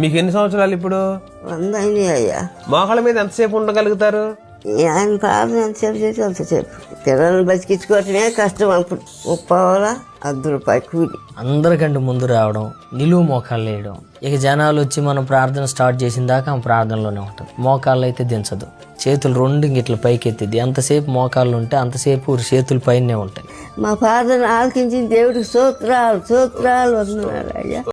మీకు ఎన్ని సంవత్సరాలు ఇప్పుడు? వంద అయినాయి అయ్యా. మోకాళ్ళ మీద ఎంతసేపు ఉండగలుగుతారు? ఆయన ప్రార్థన ఎంతసేపు చేసి అంతసేపు పిల్లల్ని బతికించుకోవటమే కష్టం అప్పుడు. ముప్పావలా అర్ధ రూపాయి కూలి. అందరికంటే ముందు రావడం నిలువు మోకాళ్ళు వేయడం. ఇక జనాలు వచ్చి మనం ప్రార్థన స్టార్ట్ చేసిన దాకా ఆమె ప్రార్థనలోనే ఉంటుంది. మోకాళ్ళు అయితే దించదు. చేతులు రెండు ఇట్లా పైకి ఎత్తిద్ది. ఎంతసేపు మోకాళ్ళు ఉంటే అంతసేపు చేతులు పైనే ఉంటాయి. మా ప్రార్థన ఆలకించిన దేవుడికి సూత్రాలు సూత్రాలు వస్తున్నారు అయ్యా